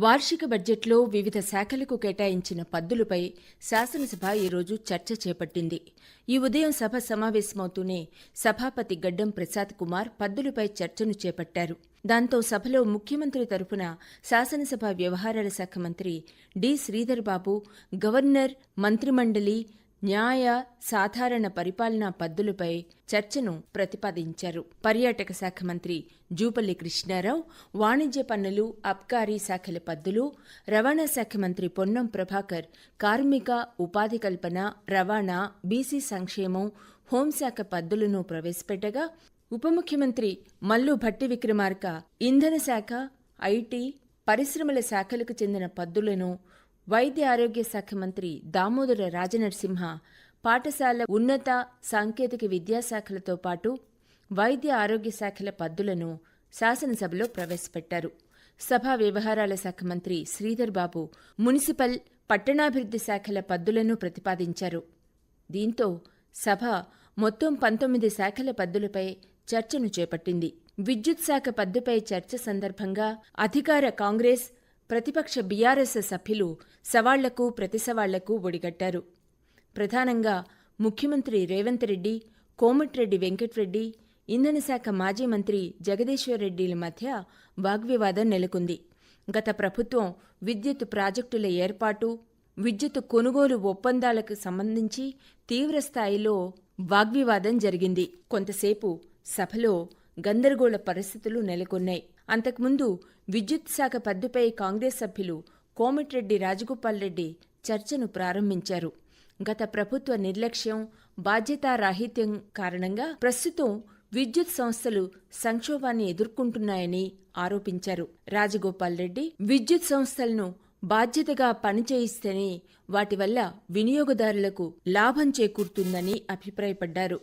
వార్షిక బడ్జెట్లో వివిధ శాఖలకు కేటాయించిన పద్దులపై శాసనసభ ఈరోజు చర్చ చేపట్టింది. ఈ ఉదయం సభ సమావేశమవుతూనే సభాపతి గడ్డం ప్రసాద్ కుమార్ పద్దులపై చర్చను చేపట్టారు. దాంతో సభలో ముఖ్యమంత్రి తరపున శాసనసభ వ్యవహారాల శాఖ మంత్రి డి. శ్రీధర్ బాబు గవర్నర్ మంత్రిమండలి న్యాయ సాధారణ పరిపాలనా పద్దులపై చర్చను ప్రతిపాదించారు. పర్యాటక శాఖ మంత్రి జూపల్లి కృష్ణారావు వాణిజ్య పన్నులు అబ్కారీ శాఖల పద్దులు రవాణా శాఖ మంత్రి పొన్నం ప్రభాకర్ కార్మిక ఉపాధి కల్పన రవాణా బీసీ సంక్షేమం హోంశాఖ పద్దులను ప్రవేశపెట్టగా ఉప ముఖ్యమంత్రి మల్లు భట్టి విక్రమార్క ఇంధన శాఖ ఐటీ పరిశ్రమల శాఖలకు చెందిన పద్దులను వైద్య ఆరోగ్య శాఖ మంత్రి దామోదర రాజనరసింహ పాఠశాల ఉన్నత సాంకేతిక విద్యాశాఖలతో పాటు వైద్య ఆరోగ్య శాఖల పద్దులను శాసనసభలో ప్రవేశపెట్టారు. సభా వ్యవహారాల శాఖ మంత్రి శ్రీధర్ బాబు మున్సిపల్ పట్టణాభివృద్ధి శాఖల పద్దులను ప్రతిపాదించారు. దీంతో సభ మొత్తం పంతొమ్మిది శాఖల పద్దులపై చర్చను చేపట్టింది. విద్యుత్ శాఖ పద్దుపై చర్చ సందర్భంగా అధికార కాంగ్రెస్ ప్రతిపక్ష బీఆర్ఎస్ సభ్యులు సవాళ్ళకు ప్రతిసవాళ్ళకు ఒడిగట్టారు. ప్రధానంగా ముఖ్యమంత్రి రేవంత్ రెడ్డి కోమటిరెడ్డి వెంకట్రెడ్డి ఇంధన శాఖ మాజీ మంత్రి జగదీశ్వర్ రెడ్డిల మధ్య వాగ్వివాదం నెలకొంది. గత ప్రభుత్వం విద్యుత్ ప్రాజెక్టుల ఏర్పాటు విద్యుత్ కొనుగోలు ఒప్పందాలకు సంబంధించి తీవ్రస్థాయిలో వాగ్వివాదం జరిగింది. కొంతసేపు సభలో గందరగోళ పరిస్థితులు నెలకొన్నాయి. అంతకుముందు విద్యుత్ శాఖ పద్దుపై కాంగ్రెస్ సభ్యులు కోమటిరెడ్డి రాజగోపాల్ రెడ్డి చర్చను ప్రారంభించారు. గత ప్రభుత్వ నిర్లక్ష్యం బాధ్యతారాహిత్యం కారణంగా ప్రస్తుతం విద్యుత్ సంస్థలు సంక్షోభాన్ని ఎదుర్కొంటున్నాయని ఆరోపించారు. రాజగోపాల్ రెడ్డి విద్యుత్ సంస్థలను బాధ్యతగా పనిచేయిస్తేనే వాటి వల్ల వినియోగదారులకు లాభం చేకూరుతుందని అభిప్రాయపడ్డారు.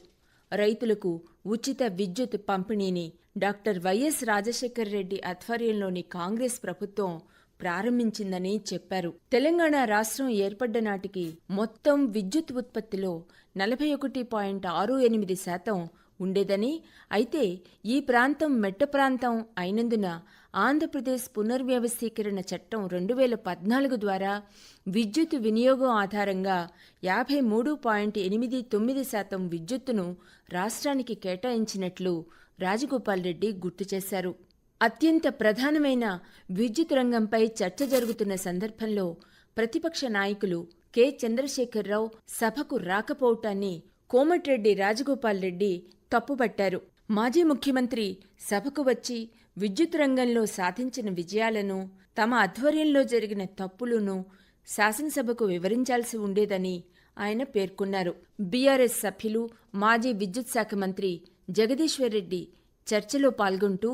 రైతులకు ఉచిత విద్యుత్ పంపిణీని డాక్టర్ వైఎస్ రాజశేఖర్ రెడ్డి ఆధ్వర్యంలోని కాంగ్రెస్ ప్రభుత్వం ప్రారంభించిందని చెప్పారు. తెలంగాణ రాష్ట్రం ఏర్పడ్డ నాటికి మొత్తం విద్యుత్ ఉత్పత్తిలో నలభై ఒకటి పాయింట్ ఆరు ఎనిమిది శాతం ఉండేదని. అయితే ఈ ప్రాంతం మెట్ట ప్రాంతం అయినందున ఆంధ్రప్రదేశ్ పునర్వ్యవస్థీకరణ చట్టం రెండు వేల పద్నాలుగు ద్వారా విద్యుత్ వినియోగం ఆధారంగా యాభై మూడు పాయింట్ ఎనిమిది తొమ్మిది శాతం విద్యుత్తును రాష్ట్రానికి కేటాయించినట్లు రాజగోపాల్ రెడ్డి గుర్తు చేశారు. అత్యంత ప్రధానమైన విద్యుత్ రంగంపై చర్చ జరుగుతున్న సందర్భంలో ప్రతిపక్ష నాయకులు కె. చంద్రశేఖరరావు సభకు రాకపోవటాన్ని కోమటిరెడ్డి రాజగోపాల్ రెడ్డి తప్పుపట్టారు మాజీ ముఖ్యమంత్రి సభకు వచ్చి విద్యుత్ రంగంలో సాధించిన విజయాలను తమ ఆధ్వర్యంలో జరిగిన తప్పులను శాసనసభకు వివరించాల్సి ఉండేదని ఆయన పేర్కొన్నారు. బీఆర్ఎస్ సభ్యులు మాజీ విద్యుత్ శాఖ మంత్రి జగదీశ్వర్ రెడ్డి చర్చలో పాల్గొంటూ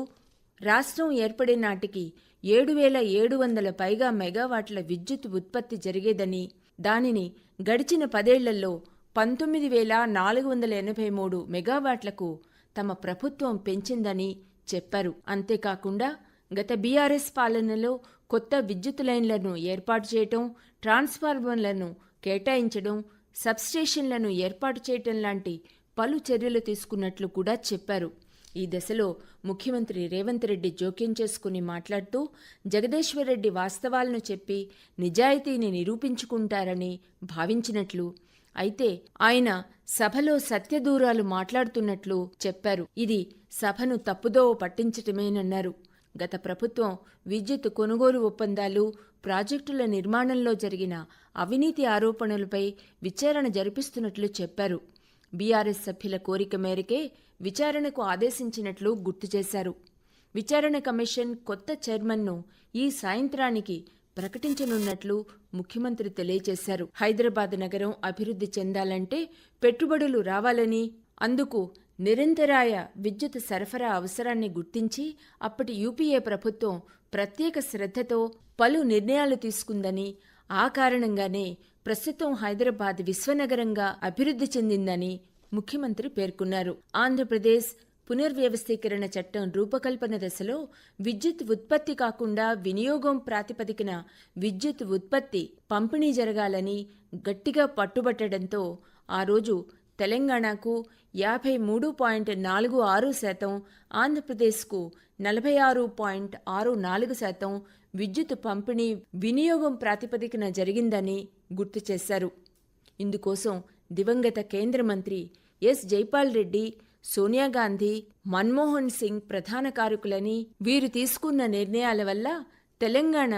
రాష్ట్రం ఏర్పడే నాటికి ఏడు వేల ఏడు వందల పైగా మెగావాట్ల విద్యుత్ ఉత్పత్తి జరిగేదని దానిని గడిచిన పదేళ్ళలో పంతొమ్మిది వేల నాలుగు వందల ఎనభై మూడు మెగావాట్లకు తమ ప్రభుత్వం పెంచిందని చెప్పారు. అంతేకాకుండా గత బీఆర్ఎస్ పాలనలో కొత్త విద్యుత్ లైన్లను ఏర్పాటు చేయటం ట్రాన్స్ఫార్మర్లను కేటాయించడం సబ్స్టేషన్లను ఏర్పాటు చేయటం లాంటి పలు చర్యలు తీసుకున్నట్లు కూడా చెప్పారు. ఈ దశలో ముఖ్యమంత్రి రేవంత్ రెడ్డి జోక్యం చేసుకుని మాట్లాడుతూ జగదేశ్వరరెడ్డి వాస్తవాలను చెప్పి నిజాయితీని నిరూపించుకుంటారని భావించినట్లు అయితే ఆయన సభలో సత్యదూరాలు మాట్లాడుతున్నట్లు చెప్పారు. ఇది సభను తప్పుదోవ పట్టించటమేనన్నారు. గత ప్రభుత్వం విద్యుత్ కొనుగోలు ఒప్పందాలు ప్రాజెక్టుల నిర్మాణంలో జరిగిన అవినీతి ఆరోపణలపై విచారణ జరిపిస్తున్నట్లు చెప్పారు. బీఆర్ఎస్ సభ్యుల కోరిక మేరకే విచారణకు ఆదేశించినట్లు గుర్తు చేశారు. విచారణ కమిషన్ కొత్త చైర్మన్ను ఈ సాయంత్రానికి ప్రకటించనున్నట్లు ముఖ్యమంత్రి తెలియజేశారు. హైదరాబాద్ నగరం అభివృద్ధి చెందాలంటే పెట్టుబడులు రావాలని అందుకు నిరంతరాయ విద్యుత్ సరఫరా అవసరాన్ని గుర్తించి అప్పటి యూపీఏ ప్రభుత్వం ప్రత్యేక శ్రద్ధతో పలు నిర్ణయాలు తీసుకుందని ఆ కారణంగానే ప్రస్తుతం హైదరాబాద్ విశ్వనగరంగా అభివృద్ధి చెందిందని ముఖ్యమంత్రి పేర్కొన్నారు. ఆంధ్రప్రదేశ్ పునర్వ్యవస్థీకరణ చట్టం రూపకల్పన దశలో విద్యుత్ ఉత్పత్తి కాకుండా వినియోగం ప్రాతిపదికన విద్యుత్ ఉత్పత్తి పంపిణీ జరగాలని గట్టిగా పట్టుబట్టడంతో ఆ రోజు తెలంగాణకు యాభై మూడు పాయింట్ నాలుగు ఆరు శాతం ఆంధ్రప్రదేశ్కు నలభై ఆరు పాయింట్ ఆరు నాలుగు శాతం విద్యుత్ పంపిణీ వినియోగం ప్రాతిపదికన జరిగిందని గుర్తు చేశారు. ఇందుకోసం దివంగత కేంద్ర మంత్రి ఎస్ జైపాల్ రెడ్డి సోనియా గాంధీ మన్మోహన్ సింగ్ ప్రధాన కారకులని వీరు తీసుకున్న నిర్ణయాల వల్ల తెలంగాణ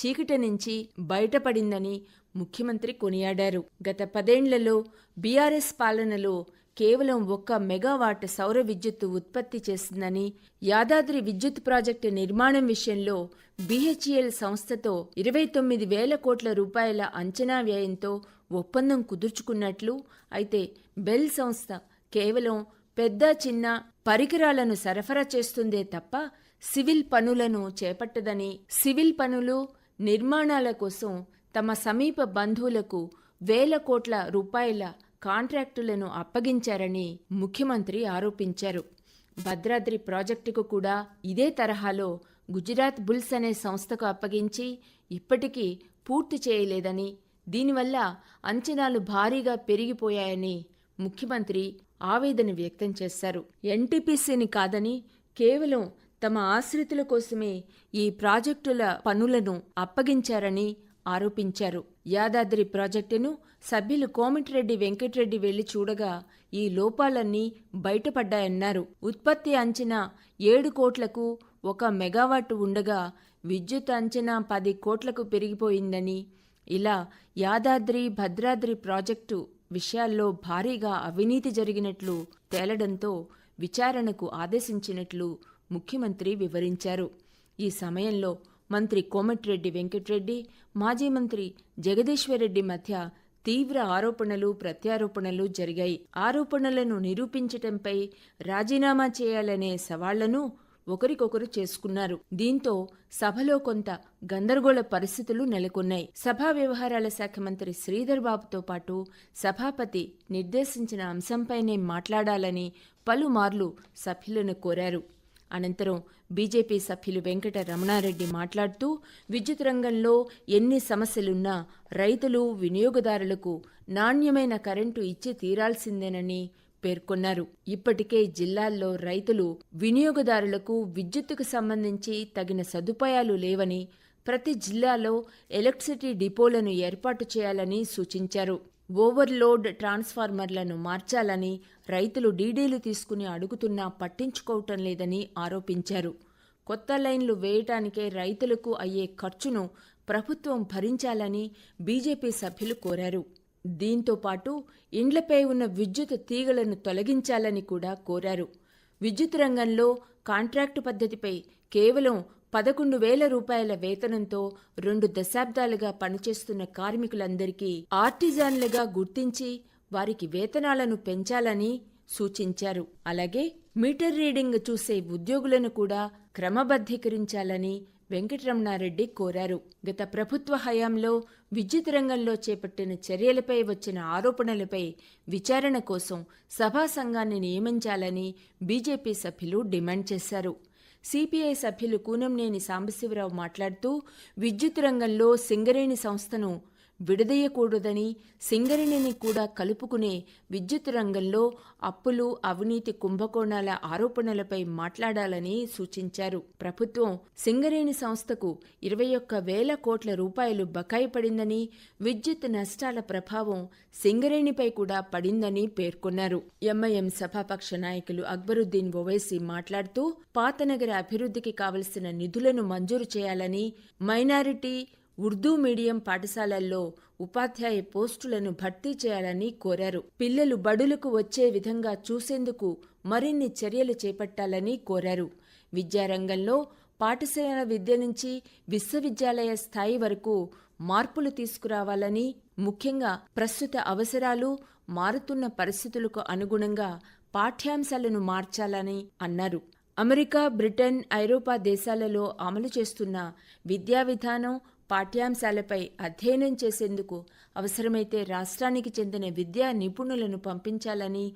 చీకటి నుంచి బయటపడిందని ముఖ్యమంత్రి కొనియాడారు. గత పదేండ్లలో బీఆర్ఎస్ పాలనలో కేవలం ఒక్క మెగావాట్ సౌర విద్యుత్తు ఉత్పత్తి చేసిందని యాదాద్రి విద్యుత్ ప్రాజెక్టు నిర్మాణం విషయంలో బీహెచ్ఈఎల్ సంస్థతో ఇరవై తొమ్మిది వేల కోట్ల రూపాయల అంచనా వ్యయంతో ఒప్పందం కుదుర్చుకున్నట్లు అయితే బెల్ సంస్థ కేవలం పెద్ద చిన్న పరికరాలను సరఫరా చేస్తుందే తప్ప సివిల్ పనులను చేపట్టదని సివిల్ పనులు నిర్మాణాల కోసం తమ సమీప బంధువులకు వేల కోట్ల రూపాయల కాంట్రాక్టులను అప్పగించారని ముఖ్యమంత్రి ఆరోపించారు. భద్రాద్రి ప్రాజెక్టుకు కూడా ఇదే తరహాలో గుజరాత్ బుల్స్ అనే సంస్థకు అప్పగించి ఇప్పటికీ పూర్తి చేయలేదని దీనివల్ల అంచనాలు భారీగా పెరిగిపోయాయని ముఖ్యమంత్రి ఆవేదన వ్యక్తం చేశారు. ఎన్టీపీసీని కాదని కేవలం తమ ఆశ్రితుల కోసమే ఈ ప్రాజెక్టుల పనులను అప్పగించారని ఆరోపించారు. యాదాద్రి ప్రాజెక్టును సభ్యులు కోమటిరెడ్డి వెంకటరెడ్డి వెళ్ళి చూడగా ఈ లోపాలన్నీ బయటపడ్డాయన్నారు. ఉత్పత్తి అంచనా ఏడు కోట్లకు ఒక మెగావాట్ ఉండగా విద్యుత్ అంచనా పది కోట్లకు పెరిగిపోయిందని ఇలా యాదాద్రి భద్రాద్రి ప్రాజెక్టు విషయాల్లో భారీగా అవినీతి జరిగినట్లు తేలడంతో విచారణకు ఆదేశించినట్లు ముఖ్యమంత్రి వివరించారు. ఈ సమయంలో మంత్రి కోమటిరెడ్డి వెంకటరెడ్డి మాజీ మంత్రి జగదీశ్వరరెడ్డి మధ్య తీవ్ర ఆరోపణలు ప్రత్యారోపణలు జరిగాయి. ఆరోపణలను నిరూపించటంపై రాజీనామా చేయాలనే సవాళ్ళను ఒకరికొకరు చేసుకున్నారు. దీంతో సభలో కొంత గందరగోళ పరిస్థితులు నెలకొన్నాయి. సభా వ్యవహారాల శాఖ మంత్రి శ్రీధర్ బాబుతో పాటు సభాపతి నిర్దేశించిన అంశంపైనే మాట్లాడాలని పలుమార్లు సభ్యులను కోరారు. అనంతరం బీజేపీ సభ్యులు వెంకట రమణారెడ్డి మాట్లాడుతూ విద్యుత్ రంగంలో ఎన్ని సమస్యలున్నా రైతులు వినియోగదారులకు నాణ్యమైన కరెంటు ఇచ్చి తీరాల్సిందేనని పేర్కొన్నారు. ఇప్పటికే జిల్లాల్లో రైతులు వినియోగదారులకు విద్యుత్తుకు సంబంధించి తగిన సదుపాయాలు లేవని ప్రతి జిల్లాలో ఎలక్ట్రిసిటీ డిపోలను ఏర్పాటు చేయాలని సూచించారు. ఓవర్లోడ్ ట్రాన్స్ఫార్మర్లను మార్చాలని రైతులు డీడీలు తీసుకుని అడుగుతున్నా పట్టించుకోవటం లేదని ఆరోపించారు. కొత్త లైన్లు వేయటానికే రైతులకు అయ్యే ఖర్చును ప్రభుత్వం భరించాలని బీజేపీ సభ్యులు కోరారు. దీంతో పాటు ఇండ్లపై ఉన్న విద్యుత్ తీగలను తొలగించాలని కూడా కోరారు. విద్యుత్ రంగంలో కాంట్రాక్టు పద్ధతిపై కేవలం పదకొండు వేల రూపాయల వేతనంతో రెండు దశాబ్దాలుగా పనిచేస్తున్న కార్మికులందరికీ ఆర్టిజాన్లుగా గుర్తించి వారికి వేతనాలను పెంచాలని సూచించారు. అలాగే మీటర్ రీడింగ్ చూసే ఉద్యోగులను కూడా క్రమబద్ధీకరించాలని వెంకటరమణారెడ్డి కోరారు. గత ప్రభుత్వ హయాంలో విద్యుత్ రంగంలో చేపట్టిన చర్యలపై వచ్చిన ఆరోపణలపై విచారణ కోసం సభా సంఘాన్ని నియమించాలని బీజేపీ సభ్యులు డిమాండ్ చేశారు. సిపిఐ సభ్యులు కూనంనేని సాంబశివరావు మాట్లాడుతూ విద్యుత్ రంగంలో సింగరేణి సంస్థను విడదీయకూడదని సింగరేణిని కూడా కలుపుకునే విద్యుత్ రంగంలో అప్పులు అవినీతి కుంభకోణాల ఆరోపణలపై మాట్లాడాలని సూచించారు. ప్రభుత్వం సింగరేణి సంస్థకు ఇరవై ఒక్క వేల కోట్ల రూపాయలు బకాయి పడిందని విద్యుత్ నష్టాల ప్రభావం సింగరేణిపై కూడా పడిందని పేర్కొన్నారు. ఎంఐఎం సభాపక్ష నాయకులు అక్బరుద్దీన్ ఓవైసీ మాట్లాడుతూ పాతనగర అభివృద్ధికి కావలసిన నిధులను మంజూరు చేయాలని మైనారిటీ ఉర్దూ మీడియం పాఠశాలల్లో ఉపాధ్యాయ పోస్టులను భర్తీ చేయాలని కోరారు. పిల్లలు బడులకు వచ్చే విధంగా చూసేందుకు మరిన్ని చర్యలు చేపట్టాలని కోరారు. విద్యారంగంలో పాఠశాల విద్య నుంచి విశ్వవిద్యాలయ స్థాయి వరకు మార్పులు తీసుకురావాలని ముఖ్యంగా ప్రస్తుత అవసరాలు మారుతున్న పరిస్థితులకు అనుగుణంగా పాఠ్యాంశాలను మార్చాలని అన్నారు. అమెరికా బ్రిటన్ ఐరోపా దేశాలలో అమలు చేస్తున్న విద్యా విధానం పాఠ్యాంశాలపై అధ్యయనం చేసేందుకు అవసరమైతే రాష్ట్రానికి చెందిన విద్యా నిపుణులను పంపించాలని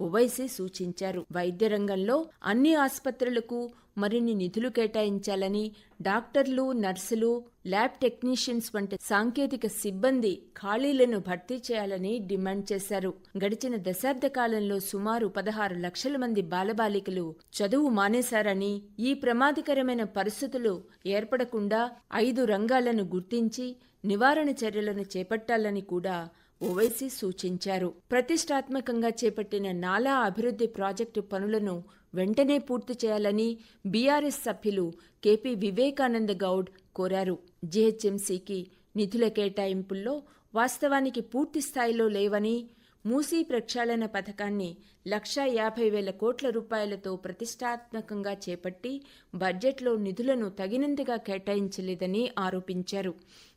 ఓవైసీ సూచించారు. వైద్య రంగంలో అన్ని ఆసుపత్రులకు మరిన్ని నిధులు కేటాయించాలని డాక్టర్లు నర్సులు ల్యాబ్ టెక్నీషియన్స్ వంటి సాంకేతిక సిబ్బంది ఖాళీలను భర్తీ చేయాలని డిమాండ్ చేశారు. గడిచిన దశాబ్ద కాలంలో సుమారు పదహారు లక్షల మంది బాలబాలికలు చదువు మానేశారని ఈ ప్రమాదకరమైన పరిస్థితులు ఏర్పడకుండా ఐదు రంగాలను గుర్తించి నివారణ చర్యలను చేపట్టాలని కూడా ఓవైసీ సూచించారు. ప్రతిష్టాత్మకంగా చేపట్టిన నాలా అభివృద్ధి ప్రాజెక్టు పనులను వెంటనే పూర్తి చేయాలని బీఆర్ఎస్ సభ్యులు కేపీ వివేకానంద గౌడ్ కోరారు. జీహెచ్ఎంసీకి నిధుల కేటాయింపుల్లో వాస్తవానికి పూర్తి స్థాయిలో లేవని మూసీ ప్రక్షాళన పథకాన్ని లక్షా యాభై వేల కోట్ల రూపాయలతో ప్రతిష్టాత్మకంగా చేపట్టి బడ్జెట్లో నిధులను తగినంతగా కేటాయించలేదని ఆరోపించారు.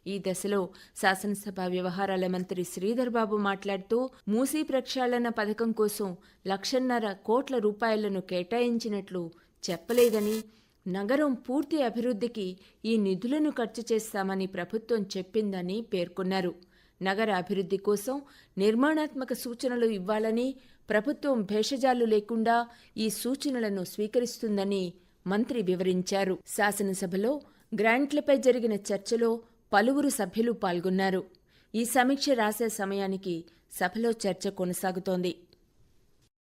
ఈ దశలో శాసనసభ వ్యవహారాల మంత్రి శ్రీధర్ బాబు మాట్లాడుతూ మూసీ ప్రక్షాళన పథకం కోసం లక్షన్నర కోట్ల రూపాయలను కేటాయించినట్లు చెప్పలేదని నగరం పూర్తి అభివృద్ధికి ఈ నిధులను ఖర్చు చేస్తామని ప్రభుత్వం చెప్పిందని పేర్కొన్నారు. నగర అభివృద్ధి కోసం నిర్మాణాత్మక సూచనలు ఇవ్వాలని ప్రభుత్వం భేషజాలు లేకుండా ఈ సూచనలను స్వీకరిస్తుందని మంత్రి వివరించారు. శాసనసభలో గ్రాంట్లపై జరిగిన చర్చలో పలువురు సభ్యులు పాల్గొన్నారు. ఈ సమీక్ష రాసే సమయానికి సభలో చర్చ కొనసాగుతోంది.